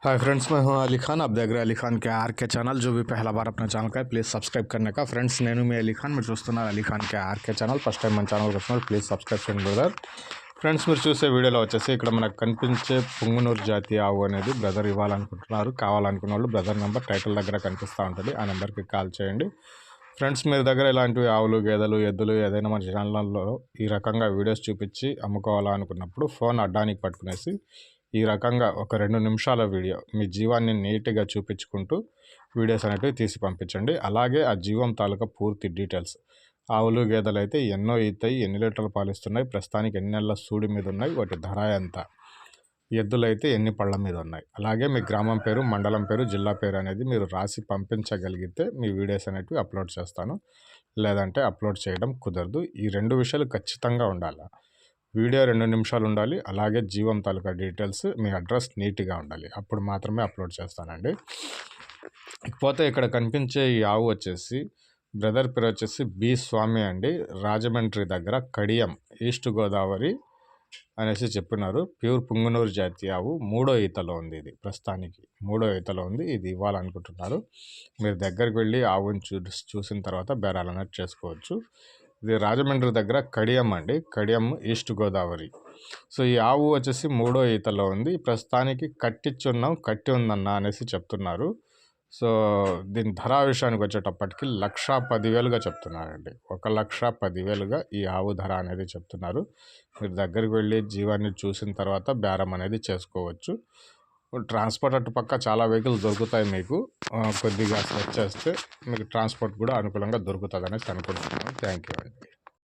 Hi friends मैं हूं अली खान आप देख रहे हैं अली खान के आर के चैनल जो भी पहला बार अपना ఛానల్ का ప్లీజ్ సబ్స్క్రైబ్ करने का ఫ్రెండ్స్ నేను మీ అలీ ఖాన్ మీరు చూస్తున్నారు Ali Khan K RK channel first time మన ఛానల్కి వస్తున్నారు ప్లీజ్ సబ్స్క్రైబ్ చేయండి బ్రదర్ ఫ్రెండ్స్ మీరు చూసే వీడియోలో వచ్చేసి ఇక్కడ మనకు కనిపించే పుంగునూరు జాతి ఆవు అనేది బ్రదర్ ఇవ్వాలనుకుంటున్నారు కావాలనుకున్న వాళ్ళు బ్రదర్ నెంబర్ టైటిల్ దగ్గర కనిపిస్తూ ఉంటుంది ఆ నెంబర్కి కాల్ చేయండి ఫ్రెండ్స్ మీరు దగ్గర ఇలాంటివి ఆవులు గేదెలు ఎద్దులు ఏదైనా మన ఛానల్లో ఈ రకంగా వీడియోస్ చూపించి అమ్ముకోవాలనుకున్నప్పుడు ఫోన్ అడ్డానికి పట్టుకునేసి ఈ రకంగా ఒక రెండు నిమిషాల వీడియో మీ జీవాన్ని నీట్గా చూపించుకుంటూ వీడియోస్ అనేటివి తీసి పంపించండి. అలాగే ఆ జీవం తాలూకా పూర్తి డీటెయిల్స్. ఆవులు గేదెలు అయితే ఎన్నో ఈతాయి ఎన్ని లీటర్లు పాలిస్తున్నాయి ప్రస్తుతానికి ఎన్ని నెలల సూడి మీద ఉన్నాయి వాటి ధర ఎంత? ఎద్దులు అయితే ఎన్ని పళ్ళ మీద ఉన్నాయి? అలాగే మీ గ్రామం పేరు మండలం పేరు జిల్లా పేరు అనేది మీరు రాసి పంపించగలిగితే మీ వీడియోస్ అనేటివి అప్లోడ్ చేస్తాను. లేదంటే అప్లోడ్ చేయడం కుదరదు. ఈ రెండు విషయాలు ఖచ్చితంగా ఉండాలి? వీడియో రెండు నిమిషాలు ఉండాలి. అలాగే జీవం తాలూకా డీటెయిల్స్ మీ అడ్రస్ నీట్గా ఉండాలి. అప్పుడు మాత్రమే అప్లోడ్ చేస్తానండి. ఇకపోతే ఇక్కడ కనిపించే ఈ ఆవు వచ్చేసి బ్రదర్ పేరు వచ్చేసి బి స్వామి అండి. రాజమండ్రి దగ్గర కడియం ఈస్ట్ గోదావరి అనేసి చెప్పినారు. ప్యూర్ పుంగనూరు జాతి ఆవు మూడో ఈతలో ఉంది ఇది ప్రస్తుతానికి. మూడో ఈతలో ఉంది. ఇది ఇవ్వాలనుకుంటున్నారు. మీరు దగ్గరికి వెళ్ళి ఆవుని చూ చూసిన తర్వాత బేరాలనట్ చేసుకోవచ్చు. ఇది రాజమండ్రి దగ్గర కడియం అండి. కడియం ఈస్ట్ గోదావరి సో ఈ ఆవు వచ్చేసి మూడో ఈతలో ఉంది. ప్రస్తుతానికి కట్టించున్నాం కట్టి ఉందన్న అనేసి చెప్తున్నారు. సో దీని ధర విషయానికి వచ్చేటప్పటికి లక్ష పదివేలుగా చెప్తున్నారండి. ఒక లక్ష పదివేలుగా ఈ ఆవు ధర అనేది చెప్తున్నారు. మీరు దగ్గరికి వెళ్ళి జీవాన్ని చూసిన తర్వాత బేరం అనేది చేసుకోవచ్చు. ట్రాన్స్పోర్ట్ అటు పక్క చాలా వెహికల్స్ దొరుకుతాయి మీకు. కొద్దిగా సెర్చ్ చేస్తే మీకు ట్రాన్స్పోర్ట్ కూడా అనుకూలంగా దొరుకుతుంది అనేసి అనుకుంటున్నాను. థ్యాంక్ యూ అండి.